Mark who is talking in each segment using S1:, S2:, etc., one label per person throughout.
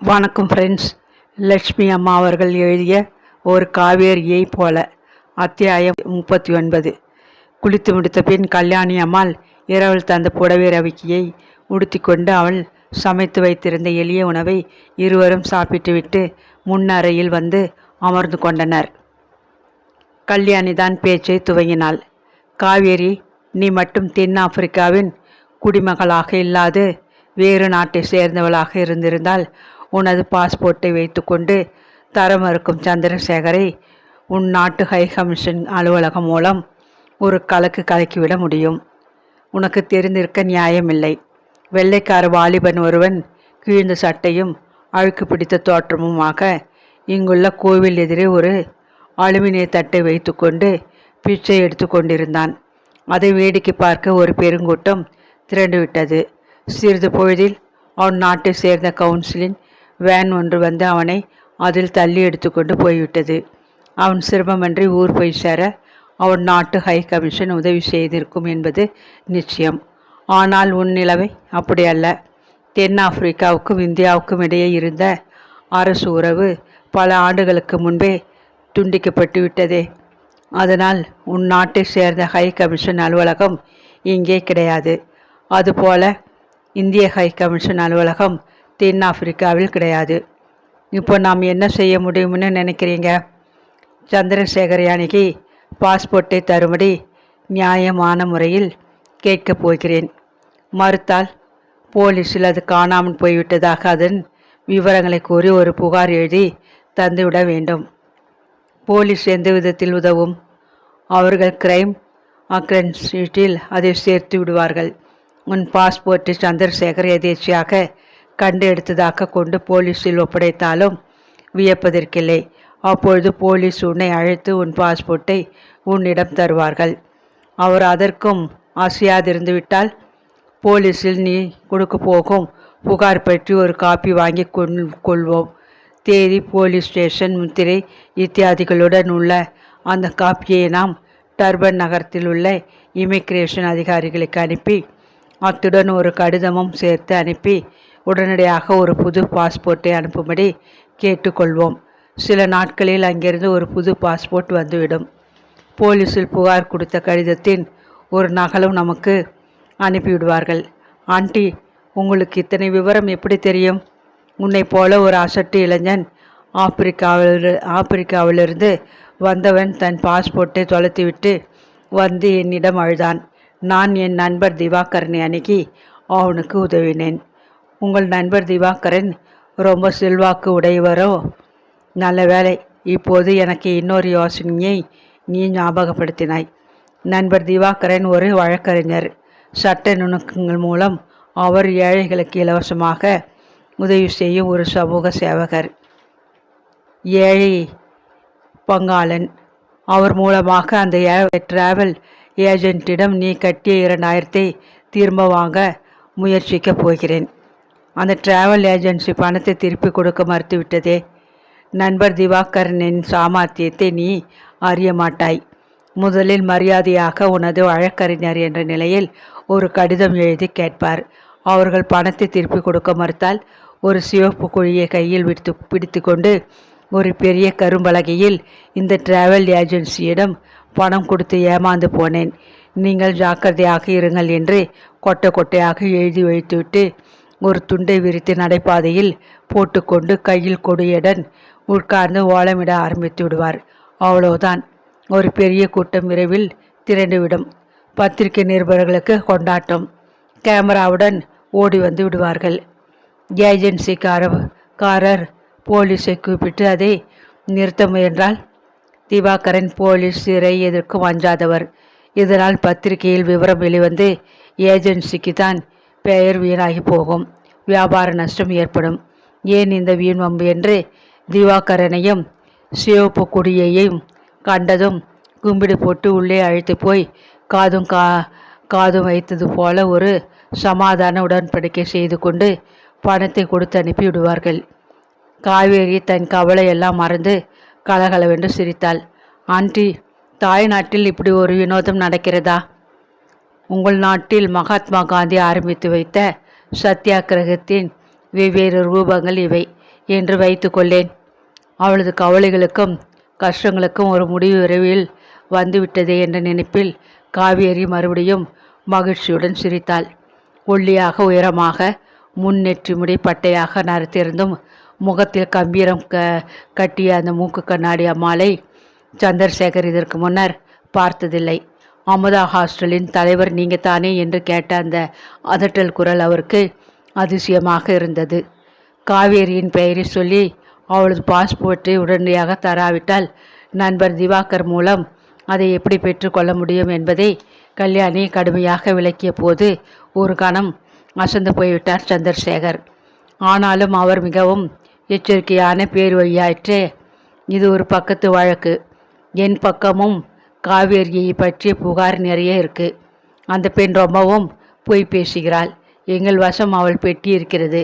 S1: வணக்கம் ஃப்ரெண்ட்ஸ் லட்சுமி அம்மா அவர்கள் எழுதிய ஒரு காவேரியை போல அத்தியாயம் முப்பத்தி ஒன்பது குளித்து முடித்த பின் கல்யாணி அம்மாள் இரவல் தந்த புடவை ரவிக்கியை உடுத்திக்கொண்டு அவள் சமைத்து வைத்திருந்த எளிய உணவை இருவரும் சாப்பிட்டுவிட்டு முன்னறையில் வந்து அமர்ந்து கொண்டனர். கல்யாணி தான் பேச்சை துவங்கினாள். காவேரி நீ மட்டும் தென் ஆப்பிரிக்காவின் குடிமகளாக இல்லாது வேறு நாட்டை சேர்ந்தவளாக இருந்திருந்தால் உனது பாஸ்போர்ட்டை வைத்துக்கொண்டு தர மறுக்கும் சந்திரசேகரை உன் நாட்டு ஹை கமிஷன் அலுவலகம் மூலம் ஒரு கலக்கு கலக்கிவிட முடியும். உனக்கு தெரிந்திருக்க நியாயமில்லை. வெள்ளைக்கார வாலிபன் ஒருவன் கீழ்ந்த சட்டையும் அழுக்கு பிடித்த தோற்றமுமாக இங்குள்ள கோவில் எதிரே ஒரு அலுமினிய தட்டை வைத்துக்கொண்டு பிச்சை எடுத்து கொண்டிருந்தான். அதை வேடிக்கை பார்க்க ஒரு பெருங்கூட்டம் திரண்டுவிட்டது சிறிது பொழுதில் அவன் நாட்டை சேர்ந்த கவுன்சிலின் வேன் ஒன்று வந்து அவனை அதில் தள்ளி எடுத்துக்கொண்டு போய்விட்டது. அவன் சிரமமின்றி ஊர் போய் சேர அவன் நாட்டு ஹை கமிஷன் உதவி செய்திருக்கும் என்பது நிச்சயம். ஆனால் உன் நிலைமை அப்படி அல்ல. தென்னாப்பிரிக்காவுக்கும் இந்தியாவுக்கும் இடையே இருந்த அரசு உறவு பல ஆண்டுகளுக்கு முன்பே துண்டிக்கப்பட்டு விட்டதே. அதனால் உன் நாட்டை சேர்ந்த ஹை கமிஷன் அலுவலகம் இங்கே கிடையாது. அதுபோல இந்திய ஹை கமிஷன் அலுவலகம் தென்னாப்பிரிக்காவில் கிடையாது. இப்போ நாம் என்ன செய்ய முடியும்னு நினைக்கிறீங்க? சந்திரசேகர் யானைக்கு பாஸ்போர்ட்டை தரும்படி நியாயமான முறையில் கேட்கப் போகிறேன். மறுத்தால் போலீஸில் அது காணாமல் போய்விட்டதாக அதன் விவரங்களை கூறி ஒரு புகார் எழுதி தந்துவிட வேண்டும். போலீஸ் எந்த விதத்தில் உதவும்? அவர்கள் கிரைம் அக்ரன்ஷீட்டில் அதை சேர்த்து விடுவார்கள். உன் பாஸ்போர்ட்டை சந்திரசேகர் எதேச்சியாக கண்டு எடுத்ததாக கொண்டு போலீஸில் ஒப்படைத்தாலும் வியப்பதற்கில்லை. அப்பொழுது போலீஸ் உன்னை அழைத்து உன் பாஸ்போர்ட்டை உன்னிடம் தருவார்கள். அவர் அதற்கும் ஆசையாதிருந்துவிட்டால் போலீஸில் நீ கொடுக்க போகும் புகார் பற்றி ஒரு காப்பி வாங்கி கொள்வோம். தேதி போலீஸ் ஸ்டேஷன் முத்திரை இத்தியாதிகளுடன் உள்ள அந்த காப்பியை நாம் டர்பன் நகரத்தில் உள்ள இமிக்ரேஷன் அதிகாரிகளுக்கு அனுப்பி அத்துடன் ஒரு கடிதமும் சேர்த்து அனுப்பி உடனடியாக ஒரு புது பாஸ்போர்ட்டை அனுப்பும்படி கேட்டுக்கொள்வோம். சில நாட்களில் அங்கிருந்து ஒரு புது பாஸ்போர்ட் வந்துவிடும். போலீஸில் புகார் கொடுத்த கடிதத்தின் ஒரு நகலும் நமக்கு அனுப்பிவிடுவார்கள். ஆண்டி உங்களுக்கு இத்தனை விவரம் எப்படி தெரியும்? உன்னை போல ஒரு அசட்டு இளைஞன் ஆப்பிரிக்காவில் ஆப்பிரிக்காவிலிருந்து வந்தவன் தன் பாஸ்போர்ட்டை தொலைத்துவிட்டு வந்து என்னிடம் அழுதான். நான் என் நண்பர் திவாகரனை அணுகி அவனுக்கு உதவினேன். உங்கள் நண்பர் திவாகரன் ரொம்ப செல்வாக்கு உடையவரோ? நல்ல வேலை இப்போது எனக்கு இன்னொரு யோசனையை நீ ஞாபகப்படுத்தினாய். நண்பர் திவாகரன் ஒரு வழக்கறிஞர் சட்ட நுணுக்கங்கள் மூலம் அவர் ஏழைகளுக்கு இலவசமாக உதவி செய்யும் ஒரு சமூக சேவகர். ஏழை பங்காளன் அவர் மூலமாக அந்த டிராவல் ஏஜென்ட்டிடம் நீ கட்டிய இரண்டாயிரத்தை திரும்ப வாங்க முயற்சிக்கப் போகிறேன். அந்த டிராவல் ஏஜென்சி பணத்தை திருப்பி கொடுக்க மறுத்துவிட்டதே. நண்பர் திவாகரனின் சாமர்த்தியத்தை நீ அறிய மாட்டாய். முதலில் மரியாதையாக உனது வழக்கறிஞர் என்ற நிலையில் ஒரு கடிதம் எழுதி கேட்பார். அவர்கள் பணத்தை திருப்பி கொடுக்க மறுத்தால் ஒரு சிவப்பு குழியை கையில் விடுத்து பிடித்து கொண்டு ஒரு பெரிய கரும்பலகையில் இந்த டிராவல் ஏஜென்சியிடம் பணம் கொடுத்து ஏமாந்து போனேன். நீங்கள் ஜாக்கிரதையாக இருங்கள் என்று கொட்டை கொட்டையாக எழுதி வைத்துவிட்டு ஒரு துண்டை விரித்து நடைபாதையில் போட்டுக்கொண்டு கையில் கொடியுடன் உட்கார்ந்து ஓலமிட ஆரம்பித்து விடுவார். அவ்வளோதான் ஒரு பெரிய கூட்டம் விரைவில் திரண்டுவிடும். பத்திரிகை நிருபர்களுக்கு கொண்டாட்டம். கேமராவுடன் ஓடி வந்து விடுவார்கள். ஏஜென்சிக்கார காரர் போலீஸை கூப்பிட்டு அதை நிறுத்த முயன்றால் திவாகரன் போலீஸ் சிறை எதிர்க்கும் அஞ்சாதவர். இதனால் பத்திரிகையில் விவரம் வெளிவந்து ஏஜென்சிக்கு தான் பெயர் வீணாகி போகும். வியாபார நஷ்டம் ஏற்படும். ஏன் இந்த வீண் வம்பு என்று திவாகரனையும் சிவப்பு குடியையும் கண்டதும் கும்பிடு போட்டு உள்ளே அழைத்து போய் காதும் கா காதும் வைத்தது போல ஒரு சமாதான உடன்படிக்கை செய்து கொண்டு பணத்தை கொடுத்து அனுப்பி விடுவார்கள். காவேரி தன் கவலையெல்லாம் மறந்து கலகலவென்று சிரித்தாள். ஆண்டி தாய்நாட்டில் இப்படி ஒரு வினோதம் நடக்கிறதா? உங்கள் நாட்டில் மகாத்மா காந்தி ஆரம்பித்து வைத்த சத்தியாகிரகத்தின் வெவ்வேறு ரூபங்கள் இவை என்று வைத்துக்கொள்ளேன் அவளது கவலைகளுக்கும் கஷ்டங்களுக்கும் ஒரு முடிவு விரைவில் வந்துவிட்டதே என்ற நினைப்பில் காவேரி மறுபடியும் மகிழ்ச்சியுடன் சிரித்தாள். ஒல்லியாக உயரமாக முன்னெற்றி முடி பட்டையாக நரைத்திருந்தும் முகத்தில் கம்பீரம் க கட்டிய அந்த மூக்கு கண்ணாடி அம்மாளை சந்திரசேகர் இதற்கு முன்னர் பார்த்ததில்லை. அமுதா ஹாஸ்டலின் தலைவர் நீங்கள் தானே என்று கேட்ட அந்த அதட்டல் குரல் அவருக்கு அதிசயமாக இருந்தது. காவேரியின் பெயரை சொல்லி அவளது பாஸ்போர்ட்டை உடனடியாக தராவிட்டால் நண்பர் திவாகர் மூலம் அதை எப்படி பெற்றுக்கொள்ள முடியும் என்பதை கல்யாணி கடுமையாக விளக்கிய போது ஒரு கணம் அசந்து போய்விட்டார் சந்திரசேகர். ஆனாலும் அவர் மிகவும் எச்சரிக்கையான பேர் வழியாயிற்று இது ஒரு பக்கத்து வழக்கு. என் பக்கமும் காவேரியை பற்றிய புகார் நிறைய இருக்கு. அந்த பெண் ரொம்பவும் பொய் பேசுகிறாள். எங்கள் வசம் அவள் பெட்டி இருக்கிறது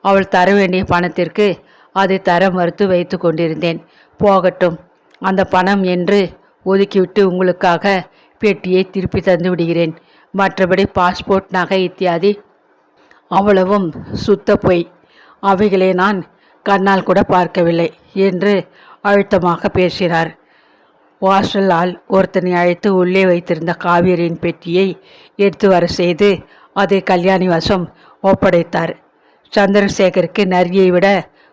S1: அவள் தர வேண்டிய பணத்திற்கு அதை தர மறுத்து வைத்து கொண்டிருந்தேன். போகட்டும் அந்த பணம் என்று ஒதுக்கிவிட்டு உங்களுக்காக பெட்டியை திருப்பி தந்து விடுகிறேன். மற்றபடி பாஸ்போர்ட் நகை இத்தியாதி அவ்வளவும் சுத்த பொய். அவைகளை நான் கண்ணால் கூட பார்க்கவில்லை என்று அழுத்தமாக பேசினார் வாசல் ஆள் ஒருத்தனை அழைத்து உள்ளே வைத்திருந்த காவேரியின் பெட்டியை எடுத்து வர செய்து அதை கல்யாணி வசம் ஒப்படைத்தார். சந்திரசேகருக்கு நரியை விட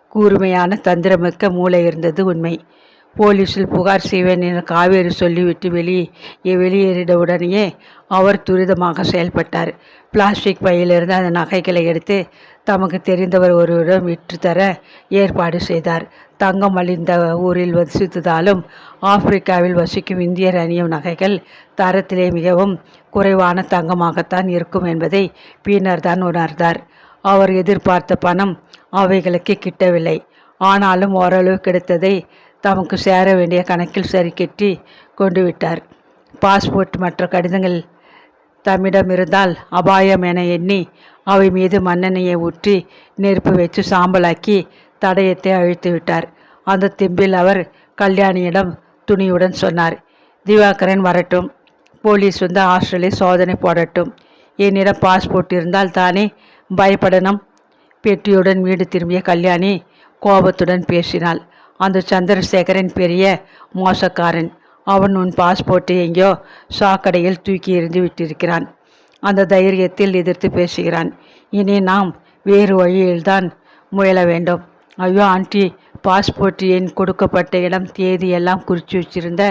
S1: கூர்மையான தந்திரமிக்க மூளை இருந்தது உண்மை. போலீஸில் புகார் செய்வேன் என காவேரி சொல்லிவிட்டு வெளியே வெளியேறிட உடனேயே அவர் துரிதமாக செயல்பட்டார். பிளாஸ்டிக் பையிலிருந்து அந்த நகைகளை எடுத்து தமக்கு தெரிந்தவர் ஒருவரிடம் விற்றுத்தர ஏற்பாடு செய்தார். தங்கம் அழிந்த ஊரில் வசித்ததாலும் ஆப்பிரிக்காவில் வசிக்கும் இந்தியர் அணியும் நகைகள் தரத்திலே மிகவும் குறைவான தங்கமாகத்தான் இருக்கும் என்பதை பின்னர் தான் உணர்ந்தார். அவர் எதிர்பார்த்த பணம் அவைகளுக்கு கிட்டவில்லை. ஆனாலும் ஓரளவு கிடைத்ததை தமக்கு சேர வேண்டிய கணக்கில் சரி கட்டி கொண்டு விட்டார். பாஸ்போர்ட் மற்ற கடிதங்கள் தம்மிடம் இருந்தால் அபாயம் என எண்ணி அவை மீது மண்ணெண்ணெயை ஊற்றி நெருப்பு வைத்து சாம்பலாக்கி தடயத்தை அழித்து விட்டார். அந்த திம்பில் அவர் கல்யாணியிடம் துணியுடன் சொன்னார். திவாகரன் வரட்டும். போலீஸ் வந்து ஹாஸ்டலில் சோதனை போடட்டும். என்னிடம் பாஸ்போர்ட் இருந்தால் தானே பயப்படணும். பெட்டியுடன் வீடு திரும்பிய கல்யாணி கோபத்துடன் பேசினாள். அந்த சந்திரசேகரன் பெரிய மோசக்காரன். அவன் உன் பாஸ்போர்ட்டை எங்கேயோ சாக்கடையில் தூக்கி எறிந்து விட்டிருக்கிறான். அந்த தைரியத்தில் எதிர்த்து பேசுகிறான். இனி நாம் வேறு வழியில்தான் முயல வேண்டும். ஐயோ ஆண்டி பாஸ்போர்ட் எண் கொடுக்கப்பட்ட இடம் தேதி எல்லாம் குறித்து வச்சிருந்த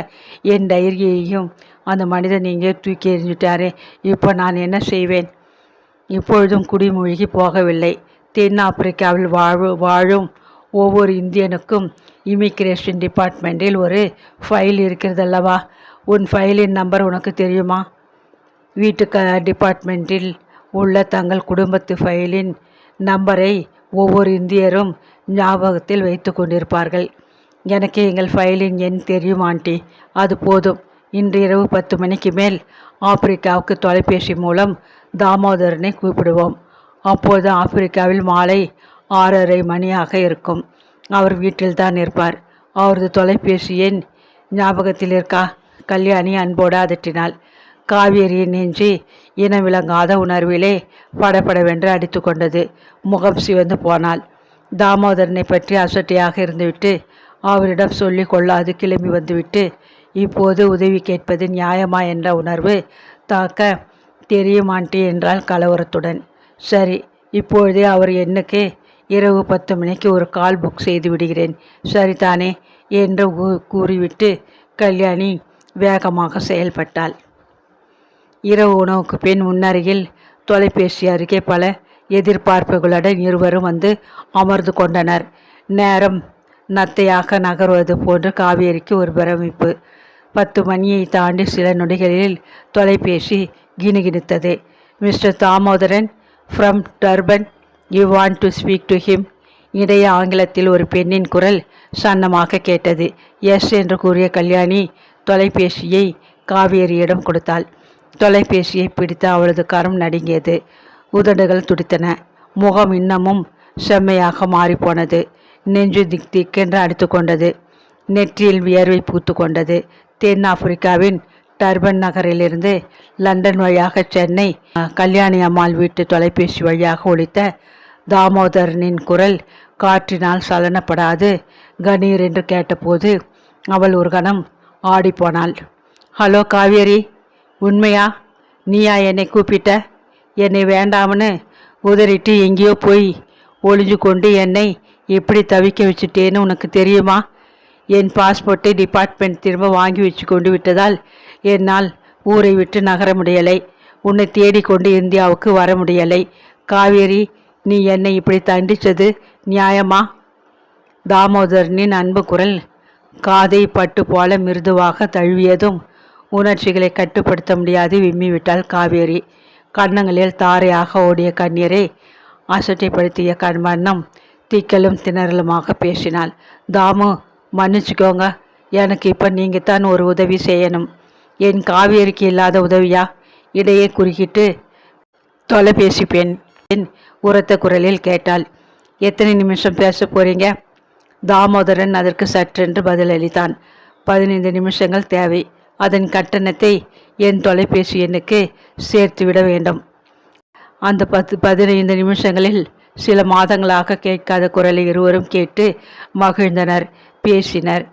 S1: என் டைரியையும் அந்த மனிதன் இங்கே தூக்கி எறிஞ்சிட்டாரே. இப்போ நான் என்ன செய்வேன்? இப்பொழுதும் குடிமூழ்கி போகவில்லை. தென் ஆப்பிரிக்காவில் வாழும் ஒவ்வொரு இந்தியனுக்கும் இமிக்ரேஷன் டிபார்ட்மெண்ட்டில் ஒரு ஃபைல் இருக்கிறதல்லவா? உன் ஃபைலின் நம்பர் உனக்கு தெரியுமா? வீட்டுக்க டிபார்ட்மெண்ட்டில் உள்ள தங்கள் குடும்பத்து ஃபைலின் நம்பரை ஒவ்வொரு இந்தியரும் ஞாபகத்தில் வைத்து கொண்டிருப்பார்கள். எனக்கு எங்கள் ஃபைலின் எண் தெரியும் ஆண்டி. அது போதும். இன்று இரவு பத்து மணிக்கு மேல் ஆப்பிரிக்காவுக்கு தொலைபேசி மூலம் தாமோதரனை கூப்பிடுவோம். அப்போது ஆப்பிரிக்காவில் மாலை ஆறரை மணியாக இருக்கும். அவர் வீட்டில்தான் இருப்பார். அவரது தொலைபேசி எண் ஞாபகத்தில் இருக்கா? கல்யாணி அன்போடு அதட்டினாள். காவேரியின் நெஞ்சி இனம் விளங்காத உணர்விலே படபடவென்று அடித்து கொண்டது. முகம் சிவந்து போனாள். தாமோதரனை பற்றி அசட்டையாக இருந்துவிட்டு அவரிடம் சொல்லி கொள்ளாது கிளம்பி வந்துவிட்டு இப்போது உதவி கேட்பது நியாயமா என்ற உணர்வு தாக்க தெரியுமாண்டி என்றால் கலவரத்துடன். சரி இப்பொழுதே அவர் எண்ணுக்கு இரவு பத்து மணிக்கு ஒரு கால் புக் செய்து விடுகிறேன். சரிதானே? என்று கூறிவிட்டு கல்யாணி வேகமாக செயல்பட்டாள். இரவு உணவுக்கு பின் முன்னருகில் தொலைபேசி அருகே பல எதிர்பார்ப்புகளுடன் இருவரும் வந்து அமர்ந்து கொண்டனர். நேரம் நத்தையாக நகர்வது போன்று காவேரிக்கு ஒரு பிரமிப்பு. பத்து மணியை தாண்டி சில நொடிகளில் தொலைபேசி கிணுகிணுத்தது. Mister Damodaran from Durban you want to speak to him இடைய ஆங்கிலத்தில் ஒரு பெண்ணின் குரல் சன்னமாக கேட்டது. எஸ் என்று கூறிய கல்யாணி தொலைபேசியை காவேரியிடம் கொடுத்தாள். தொலைபேசியை பிடித்து அவளது கரம் நடுங்கியது. உதடுகள் துடித்தன. முகம் இன்னமும் செம்மையாக மாறிப்போனது. நெஞ்சு திக் திக்கென்று அடித்து கொண்டது. நெற்றியில் வியர்வை பூத்து கொண்டது. தென் ஆப்பிரிக்காவின் டர்பன் நகரிலிருந்து லண்டன் வழியாக சென்னை கல்யாணி அம்மாள் வீட்டு தொலைபேசி வழியாக ஒழித்த தாமோதரனின் குரல் காற்றினால் சலனப்படாது கணீர் என்று கேட்டபோது அவள் ஒரு கணம் ஆடிப்போனாள். ஹலோ காவேரி உண்மையா? நீயா என்னை கூப்பிட்ட? என்னை வேண்டாம்னு உதறிட்டு எங்கேயோ போய் ஒளிஞ்சு கொண்டு என்னை எப்படி தவிக்க வச்சுட்டேன்னு உனக்கு தெரியுமா? என் பாஸ்போர்ட்டை டிபார்ட்மெண்ட் திரும்ப வாங்கி வச்சு கொண்டு விட்டதால் என்னால் ஊரை விட்டு நகர முடியலை. உன்னை தேடிக்கொண்டு இந்தியாவுக்கு வர முடியலை. காவேரி நீ என்னை இப்படி தண்டிச்சது? நியாயமா? தாமோதரனின் அன்பு குரல் காதை பட்டு போல மிருதுவாக தழுவியதும் உணர்ச்சிகளை கட்டுப்படுத்த முடியாது. விம்மிவிட்டாள் காவேரி கண்ணங்களில் தாரையாக ஓடிய கண்ணீரை அசட்டைப்படுத்திய கண்மன்னம் திக்கலும் திணறலுமாக பேசினாள். தாமு மன்னிச்சுக்கோங்க. எனக்கு இப்போ நீங்கள் தான் ஒரு உதவி செய்யணும். என் காவேரிக்கு இல்லாத உதவியா? இடையே குறுக்கிட்டு தொலைபேசி பெண் என் உரத்த குரலில் கேட்டாள். எத்தனை நிமிஷம் பேச போறீங்க? தாமோதரன் அதற்கு சற்றென்று பதிலளித்தான். பதினைந்து நிமிஷங்கள் தேவை. அதன் கட்டணத்தை என் தொலைபேசி எண்ணுக்கு சேர்த்துவிட வேண்டும். அந்த பத்து பதினைந்து நிமிஷங்களில் சில மாதங்களாக கேட்காத குரலை இருவரும் கேட்டு மகிழ்ந்தனர் பேசினர்.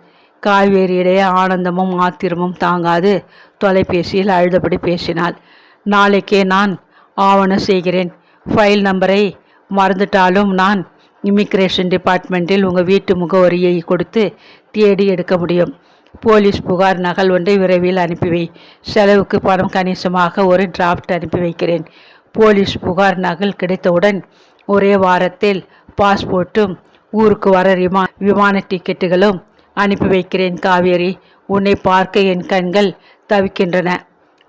S1: காவேரியிடையே ஆனந்தமும் ஆத்திரமும் தாங்காது தொலைபேசியில் அழுதபடி பேசினாள். நாளைக்கே நான் ஆவணம் செய்கிறேன். ஃபைல் நம்பரை மறந்துட்டாலும் நான் இமிக்ரேஷன் டிபார்ட்மெண்ட்டில் உங்கள் வீட்டு முகவரியை கொடுத்து தேடி எடுக்க முடியும். போலீஸ் புகார் நகல் ஒன்றை விரைவில் அனுப்பிவை. செலவுக்கு பணம் கணிசமாக ஒரு டிராஃப்ட் அனுப்பி வைக்கிறேன். போலீஸ் புகார் நகல் கிடைத்தவுடன் ஒரே வாரத்தில் பாஸ்போர்ட்டும் ஊருக்கு வர விமா விமான டிக்கெட்டுகளும் அனுப்பி வைக்கிறேன் காவேரி. உன்னை பார்க்க என் கண்கள் தவிக்கின்றன.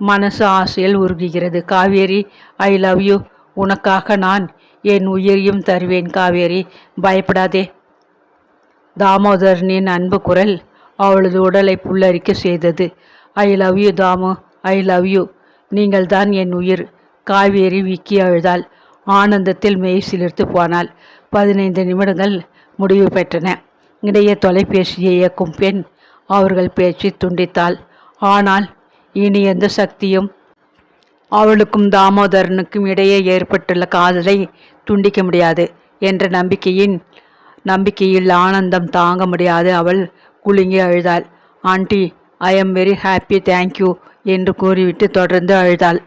S1: மனசு ஆசையில் உருகுகிறது. காவேரி ஐ லவ் யூ உனக்காக நான் என் உயிரையும் தருவேன் காவேரி. பயப்படாதே. தாமோதரனின் அன்பு குரல் அவளது உடலை புல்லரிக்க செய்தது. I love you Damu. I love you. நீங்கள் தான் என் உயிர். காவேரி விக்கி அழுதாள். ஆனந்தத்தில் மெய் சிலிர்த்து போனாள். பதினைந்து நிமிடங்கள் முடிவு பெற்றன. இடையே தொலைபேசியை இயக்கும் பெண் அவர்கள் பேச்சு துண்டித்தாள். ஆனால் இனி எந்த சக்தியும் அவளுக்கும் தாமோதரனுக்கும் இடையே ஏற்பட்டுள்ள காதலை துண்டிக்க முடியாது என்ற நம்பிக்கையின் நம்பிக்கையில் ஆனந்தம் தாங்க முடியாது. அவள் குலுங்கி அழுதாள். Aunty I am very happy thank you என்று கூறிவிட்டு தொடர்ந்து அழுதாள்.